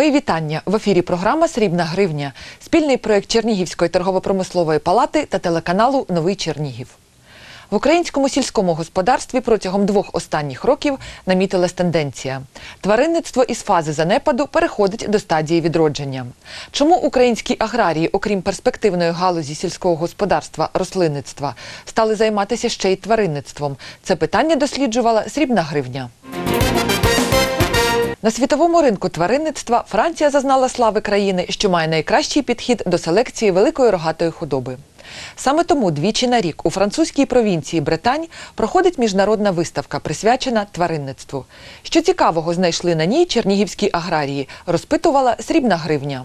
Мої вітання в ефірі. Програма Срібна гривня, спільний проєкт Чернігівської торгово-промислової палати та телеканалу Новий Чернігів. В українському сільському господарстві протягом двох останніх років намітилась тенденція. Тваринництво із фази занепаду переходить до стадії відродження. Чому українські аграрії, окрім перспективної галузі сільського господарства, рослинництва, стали займатися ще й тваринництвом? Це питання досліджувала Срібна гривня. На світовому ринку тваринництва Франція зазнала слави країни, що має найкращий підхід до селекції великої рогатої худоби. Саме тому двічі на рік у французькій провінції Британь проходить міжнародна виставка, присвячена тваринництву. Що цікавого знайшли на ній чернігівські аграрії, розпитувала срібна гривня.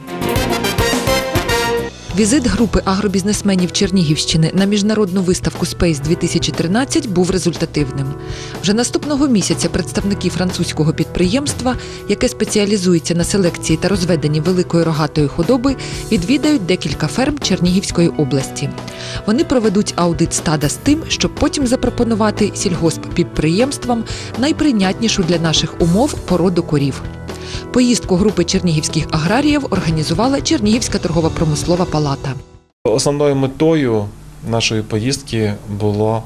Візит групи агробізнесменів Чернігівщини на міжнародну виставку Space 2013 був результативним. Вже наступного місяця представники французького підприємства, яке спеціалізується на селекції та розведенні великої рогатої худоби, відвідають декілька ферм Чернігівської області. Вони проведуть аудит стада з тим, щоб потім запропонувати сільгосппідприємствам найприйнятнішу для наших умов породу корів. Поїздку групи чернігівських аграріїв організувала Чернігівська торгово-промислова палата. Основною метою нашої поїздки було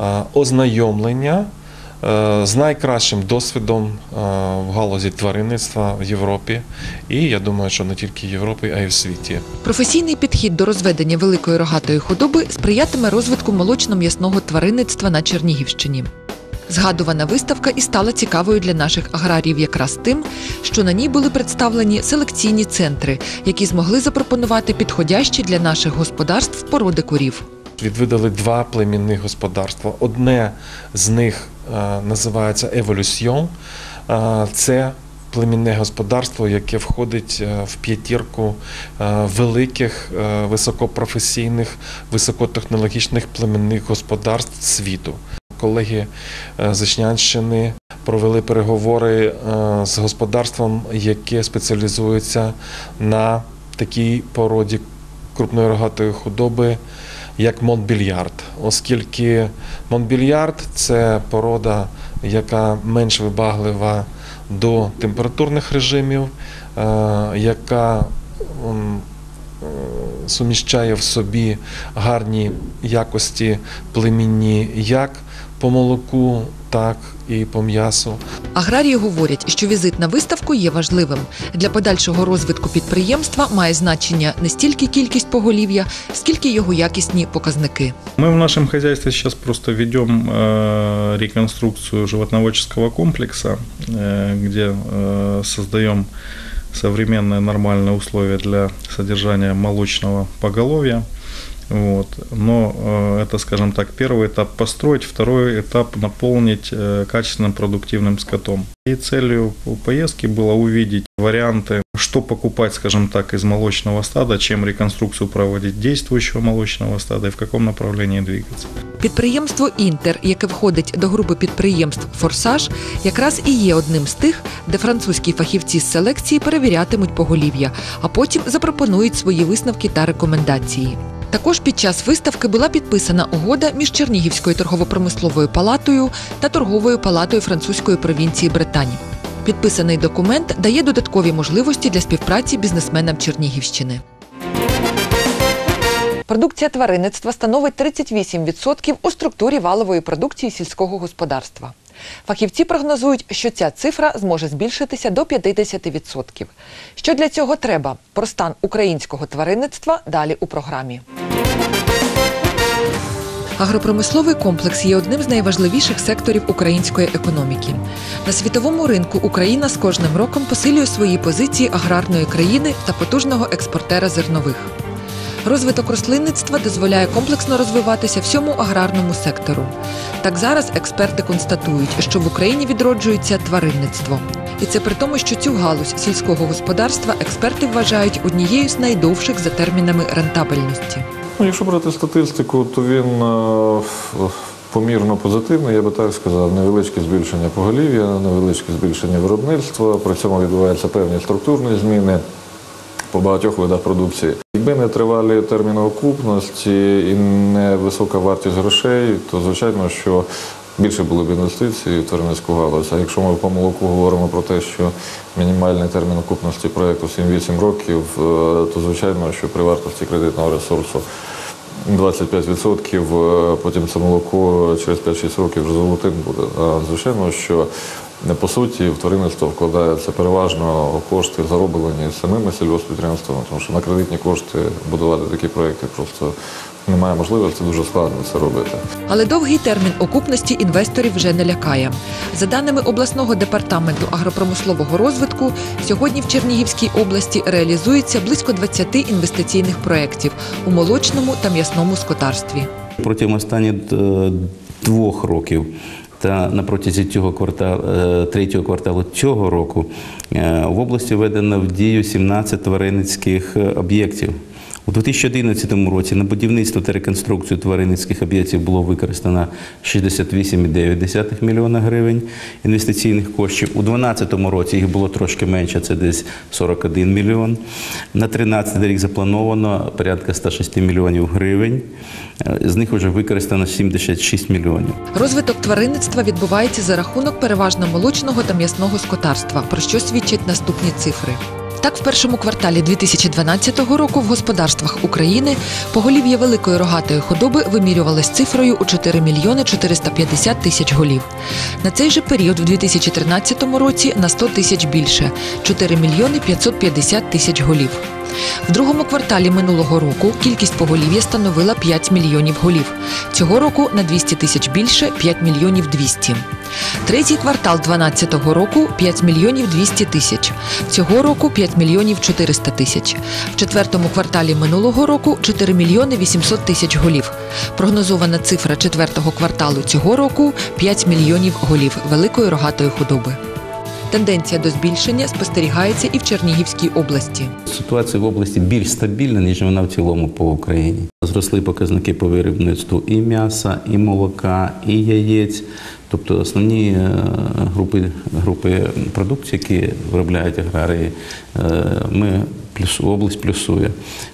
е, ознайомлення е, з найкращим досвідом е, в галузі тваринництва в Європі. І я думаю, що не тільки в Європі, а й в світі. Професійний підхід до розведення великої рогатої худоби сприятиме розвитку молочно-м'ясного тваринництва на Чернігівщині. Згадувана виставка і стала цікавою для наших аграріїв якраз тим, що на ній були представлені селекційні центри, які змогли запропонувати підходящі для наших господарств породи корів. Відвідали два племінних господарства. Одне з них е, називається Еволюсьйон. Це племінне господарство, яке входить е, в п'ятірку е, великих високопрофесійних, високотехнологічних племінних господарств світу. Колеги е, з Ічнянщини провели переговори е, з господарством, яке спеціалізується на такій породі крупної рогатої худоби, як Монбільярд, оскільки Монбільярд це порода, яка менш вибаглива до температурних режимів, е, яка суміщає в собі гарні якості племінні як по молоку, так і по м'ясу. Аграрії говорять, що візит на виставку є важливим. Для подальшого розвитку підприємства має значення не стільки кількість поголів'я, скільки його якісні показники. Мы в нашем хозяйстве сейчас просто ведем э, реконструкцию животноводческого комплекса, э, где э, создаем современные нормальные условия для содержания молочного поголовья. Вот. Но э, это, скажем так, первый этап построить, второй этап наполнить э, качественным продуктивным скотом. И целью поездки было увидеть варианты, что покупать, скажем так, из молочного стада, чем реконструкцию проводить действующего молочного стада и в каком направлении двигаться. Підприємство Інтер, яке входить до групи підприємств Форсаж, якраз і є одним з тих, де французькі фахівці з селекції перевірятимуть поголів'я, а потім запропонують свої висновки та рекомендації. Також під час виставки була підписана угода між Чернігівською торгово-промисловою палатою та торговою палатою французької провінції Британь. Підписаний документ дає додаткові можливості для співпраці бізнесменам Чернігівщини. Продукція тваринництва становить 38% у структурі валової продукції сільського господарства. Фахівці прогнозують, що ця цифра зможе збільшитися до 50%. Що для цього треба? Про стан українського тваринництва далі у програмі. Агропромисловий комплекс є одним з найважливіших секторів української економіки. На світовому ринку Україна з кожним роком посилює свої позиції аграрної країни та потужного експортера зернових. Розвиток рослинництва дозволяє комплексно розвиватися всьому аграрному сектору. Так зараз експерти констатують, що в Україні відроджується тваринництво. І це при тому, що цю галузь сільського господарства експерти вважають однією з найдовших за термінами рентабельності. Ну, якщо брати статистику, то він е, помірно позитивний, я би так сказав. Невеличке збільшення поголів'я, невеличке збільшення виробництва. При цьому відбуваються певні структурні зміни по багатьох видах продукції. Якби не тривалі терміни окупності і не висока вартість грошей, то звичайно, що більше були б інвестицій в тваринницьку галузь. А якщо ми по молоку говоримо про те, що мінімальний термін окупності проєкту 7-8 років, е, то звичайно, що при вартості кредитного ресурсу 25%, е, потім це молоко через 5-6 років вже золотим буде. А звичайно, що по суті в тваринництво вкладаються переважно кошти зароблені самими сільгоспідприємствами, тому що на кредитні кошти будувати такі проекти просто немає можливості, дуже складно це робити. Але довгий термін окупності інвесторів вже не лякає. За даними обласного департаменту агропромислового розвитку, сьогодні в Чернігівській області реалізується близько 20 інвестиційних проєктів у молочному та м'ясному скотарстві. Протягом останніх е, двох років та на протязі цього кварталу, третього кварталу цього року е, в області введено в дію 17 тваринницьких е, об'єктів. У 2011 році на будівництво та реконструкцію тваринницьких об'єктів було використано 68,9 мільйона гривень інвестиційних коштів. У 2012 році їх було трошки менше, це десь 41 мільйон. На 2013 рік заплановано порядка 106 мільйонів гривень. Е, З них вже використано 76 мільйонів. Розвиток тваринництва відбувається за рахунок переважно молочного та м'ясного скотарства, про що свідчать наступні цифри. Так, в першому кварталі 2012 року в господарствах України поголів'я великої рогатої худоби вимірювалось цифрою у 4 мільйони 450 тисяч голів. На цей же період в 2013 році на 100 тисяч більше 4 мільйони 550 тисяч голів. В другому кварталі минулого року кількість поголів'я становила 5 мільйонів голів. Цього року на 200 тисяч більше 5 мільйонів 200. Третій квартал 2012 року 5 мільйонів 200 тисяч. Цього року 5 мільйонів 400 тисяч. В четвертому кварталі минулого року 4 мільйони 800 тисяч голів. Прогнозована цифра четвертого кварталу цього року 5 мільйонів голів великої рогатої худоби. Тенденція до збільшення спостерігається і в Чернігівській області. Ситуація в області більш стабільна, ніж вона в цілому по Україні. Зросли показники по виробництву і м'яса, і молока, і яєць. Тобто основні е, групи, групи продукції, які виробляють аграрії, е, ми область плюсує.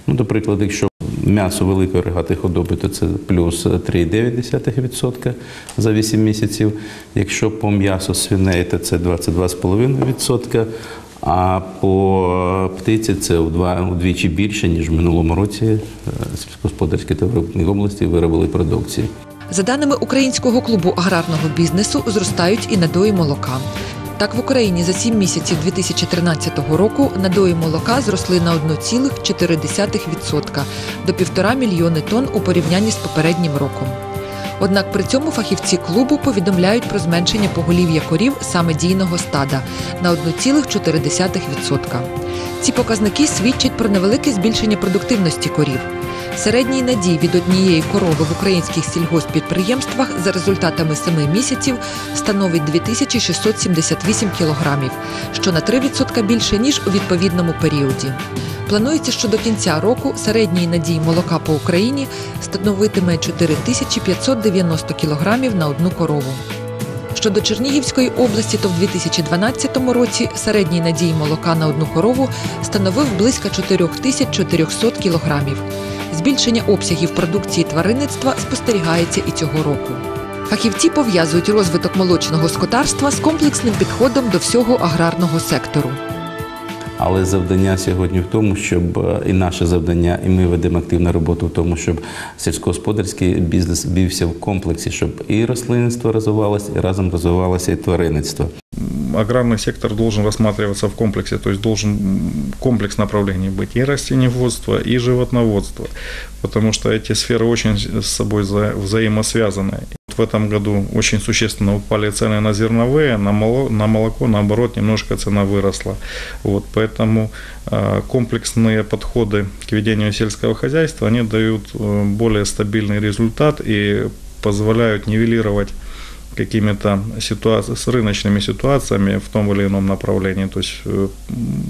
Ну, до прикладу, якщо м'ясо великої рогатої худоби, то це плюс 3,9% за 8 місяців. Якщо по м'ясу свиней, то це 22,5%. А по птиці це вдвічі більше, ніж в минулому році е, сільськогосподарські та виробні області виробили продукції. За даними Українського клубу аграрного бізнесу, зростають і надої молока. Так, в Україні за 7 місяців 2013 року надої молока зросли на 1,4% до 1,5 мільйони тонн у порівнянні з попереднім роком. Однак при цьому фахівці клубу повідомляють про зменшення поголів'я корів саме дійного стада на 1,4%. Ці показники свідчать про невелике збільшення продуктивності корів. Середній надій від однієї корови в українських сільгоспідприємствах за результатами 7 місяців становить 2678 кілограмів, що на 3% більше ніж у відповідному періоді. Планується, що до кінця року середній надій молока по Україні становитиме 4590 кілограмів на одну корову. Щодо Чернігівської області, то в 2012 році середній надій молока на одну корову становив близько 4400 кілограмів. Збільшення обсягів продукції тваринництва спостерігається і цього року. Фахівці пов'язують розвиток молочного скотарства з комплексним підходом до всього аграрного сектору. Але завдання сьогодні в тому, щоб е, і наше завдання, і ми ведемо активну роботу в тому, щоб сільськогосподарський бізнес бівся в комплексі, щоб і рослинництво розвивалося, і разом розвивалося і тваринництво. Аграрный сектор должен рассматриваться в комплексе, то есть должен комплекс направлений быть и растениеводство, и животноводство, потому что эти сферы очень с собой за- взаимосвязаны. В этом году очень существенно упали цены на зерновые, на, моло- на молоко, наоборот, немножко цена выросла. Вот, поэтому э, комплексные подходы к ведению сельского хозяйства, они дают э, более стабильный результат и позволяют нивелировать какими-то ситуациями, с рыночными ситуациями в том или ином направлении. То есть э, м,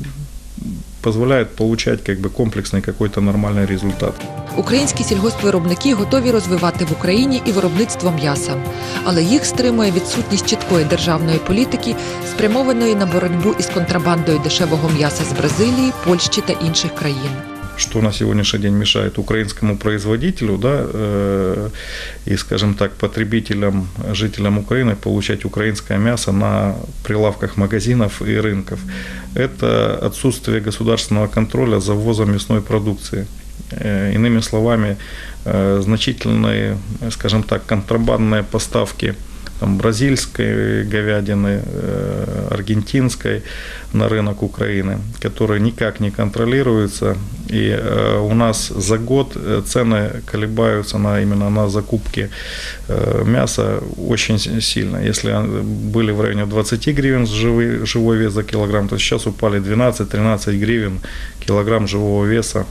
позволяет получать как бы комплексный какой-то нормальный результат. Українські сільгоспвиробники готові розвивати в Україні і виробництво м'яса, але їх стримує відсутність чіткої державної політики, спрямованої на боротьбу із контрабандою дешевого м'яса з Бразилії, Польщі та інших країн. Что на сегодняшний день мешает украинскому производителю, да, э, и, скажем так, потребителям, жителям Украины получать украинское мясо на прилавках магазинов и рынков. Это отсутствие государственного контроля за ввозом мясной продукции. Э, Иными словами, э, значительные, э, скажем так, контрабандные поставки там, бразильской говядины, аргентинской на рынок Украины, которые никак не контролируются. И э, у нас за год э, цены колебаются на, именно на закупки э, мяса очень с- сильно. Если э, были в районе 20 гривен живой, живой вес за килограмм, то сейчас упали 12-13 гривен килограмм живого веса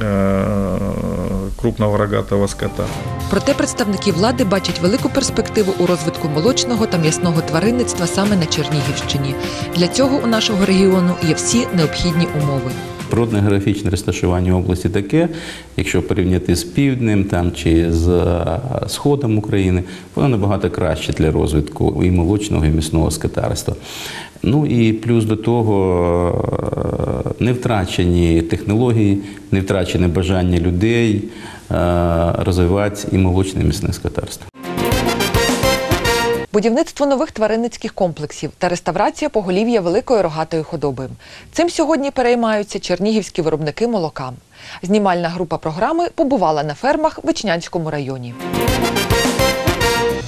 э, крупного рогатого скота. Проте представники влади бачать велику перспективу у розвитку молочного та м'ясного тваринництва саме на Чернігівщині. Для цього у нашого регіону є всі необхідні умови. Природне географічне розташування області таке, якщо порівняти з півднем там, чи з е, сходом України, воно набагато краще для розвитку і молочного, і м'ясного скотарства. Ну і плюс до того е, не втрачені технології, не втрачене бажання людей е, розвивати і молочне і м'ясне скотарство. Будівництво нових тваринницьких комплексів та реставрація поголів'я великої рогатої худоби. Цим сьогодні переймаються чернігівські виробники молока. Знімальна група програми побувала на фермах в Ічнянському районі.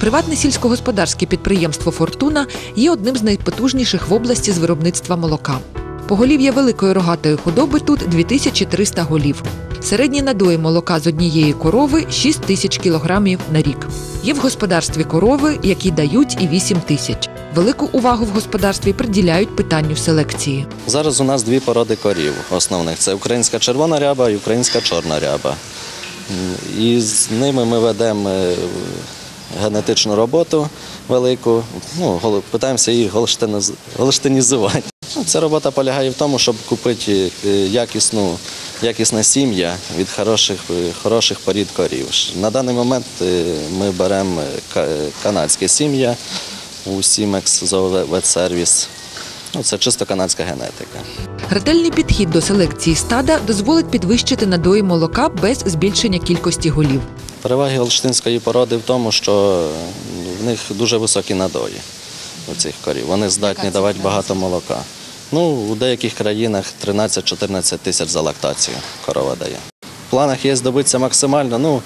Приватне сільськогосподарське підприємство Фортуна є одним з найпотужніших в області з виробництва молока. Поголів'я великої рогатої худоби тут 2300 голів. Середні надої молока з однієї корови 6 тисяч кілограмів на рік. Є в господарстві корови, які дають і 8 тисяч. Велику увагу в господарстві приділяють питанню селекції. Зараз у нас дві породи корів основних: це українська червона ряба і українська чорна ряба. І з ними ми ведемо е, генетичну роботу велику. Ну, питаємося їх голштинізувати. Ну, Ця робота полягає в тому, щоб купити е, якісну, якісне сім'я від хороших, хороших порід корів. На даний момент е, ми беремо е, е, канадське сім'я у Сімекс Ветсервіс. Ну, це чисто канадська генетика. Ретельний підхід до селекції стада дозволить підвищити надої молока без збільшення кількості голів. Переваги голштинської породи в тому, що в них дуже високі надої у цих корів. Вони здатні давати багато молока. Ну, у деяких країнах 13-14 тисяч за лактацію корова дає. В планах є здобитися максимально. Ну,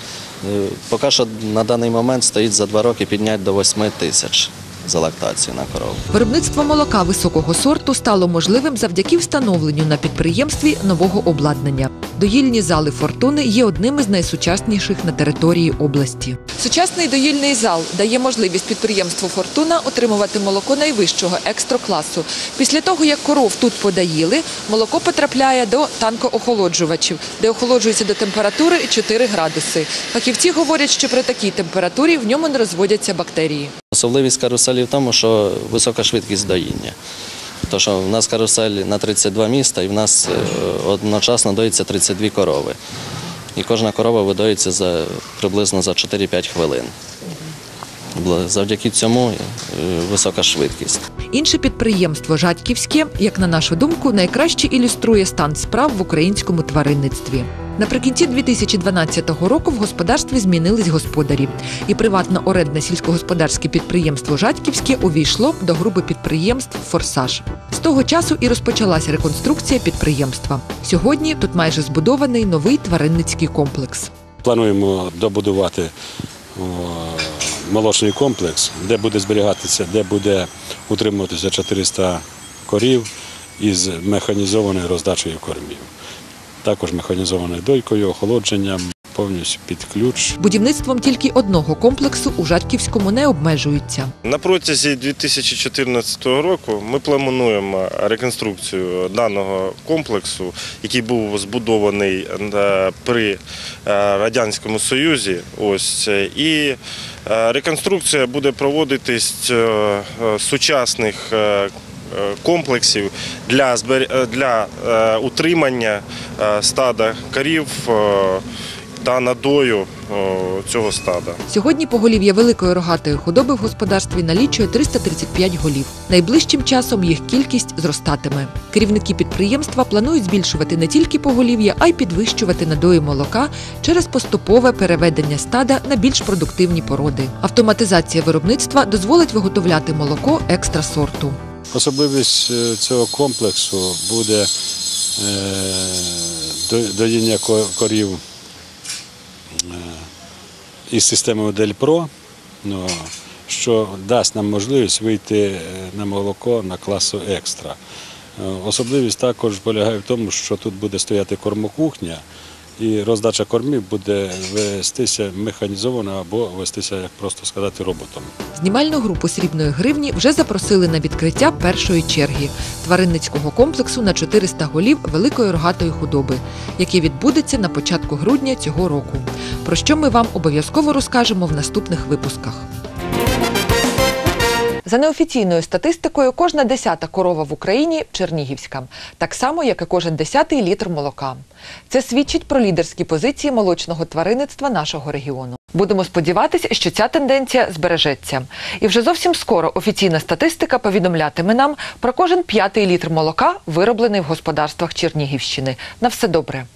е, поки що на даний момент стоїть за два роки підняти до 8 тисяч за лактацію на корову. Виробництво молока високого сорту стало можливим завдяки встановленню на підприємстві нового обладнання. Доїльні зали фортуни є одним із найсучасніших на території області. Сучасний доїльний зал дає можливість підприємству Фортуна отримувати молоко найвищого екстрокласу. Після того, як коров тут подаїли, молоко потрапляє до танкоохолоджувачів, де охолоджується до температури 4 градуси. Фахівці говорять, що при такій температурі в ньому не розводяться бактерії. Особливість каруселі в тому, що висока швидкість доїння. Тому що в нас карусель на 32 міста і в нас е, одночасно доїться 32 корови. І кожна корова видоїться за, приблизно за 4-5 хвилин. Завдяки цьому е, висока швидкість. Інше підприємство Жадьківське, як на нашу думку, найкраще ілюструє стан справ в українському тваринництві. Наприкінці 2012 року в господарстві змінились господарі, і приватно-орендне сільськогосподарське підприємство Жадьківське увійшло до групи підприємств Форсаж. З того часу і розпочалася реконструкція підприємства. Сьогодні тут майже збудований новий тваринницький комплекс. Плануємо добудувати молочний комплекс, де буде зберігатися, де буде утримуватися 400 корів із механізованою роздачею кормів. Також механізованою дойкою, охолодженням, повністю під ключ. Будівництвом тільки одного комплексу у Жадьківському не обмежуються. На протязі 2014 року ми плануємо реконструкцію даного комплексу, який був збудований е, при е, Радянському Союзі. Ось е, і реконструкція буде проводитись сучасних комплексів для, збер- для е, утримання е, стада корів. Та надою цього стада. Сьогодні поголів'я великої рогатої худоби в господарстві налічує 335 голів. Найближчим часом їх кількість зростатиме. Керівники підприємства планують збільшувати не тільки поголів'я, а й підвищувати надої молока через поступове переведення стада на більш продуктивні породи. Автоматизація виробництва дозволить виготовляти молоко екстра сорту. Особливість е, цього комплексу буде е, доїння корів із системою Дельпро, ну, що дасть нам можливість вийти е, на молоко на класу екстра. Е, Особливість також полягає в тому, що тут буде стояти кормокухня, і роздача кормів буде вестися механізовано або вестися, як просто сказати, роботом. Знімальну групу срібної гривні вже запросили на відкриття першої черги тваринницького комплексу на 400 голів великої рогатої худоби, яке відбудеться на початку грудня цього року. Про що ми вам обов'язково розкажемо в наступних випусках. За неофіційною статистикою, кожна десята корова в Україні чернігівська, так само, як і кожен десятий літр молока. Це свідчить про лідерські позиції молочного тваринництва нашого регіону. Будемо сподіватися, що ця тенденція збережеться. І вже зовсім скоро офіційна статистика повідомлятиме нам про кожен п'ятий літр молока, вироблений в господарствах Чернігівщини. На все добре.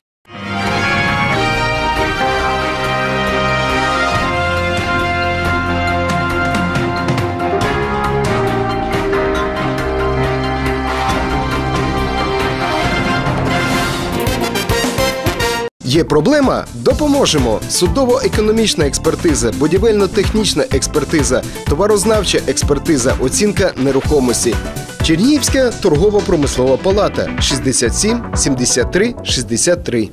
Є проблема? Допоможемо. Судово-економічна експертиза, будівельно-технічна експертиза, товарознавча експертиза, оцінка нерухомості. Чернігівська торгово-промислова палата 67 73 63.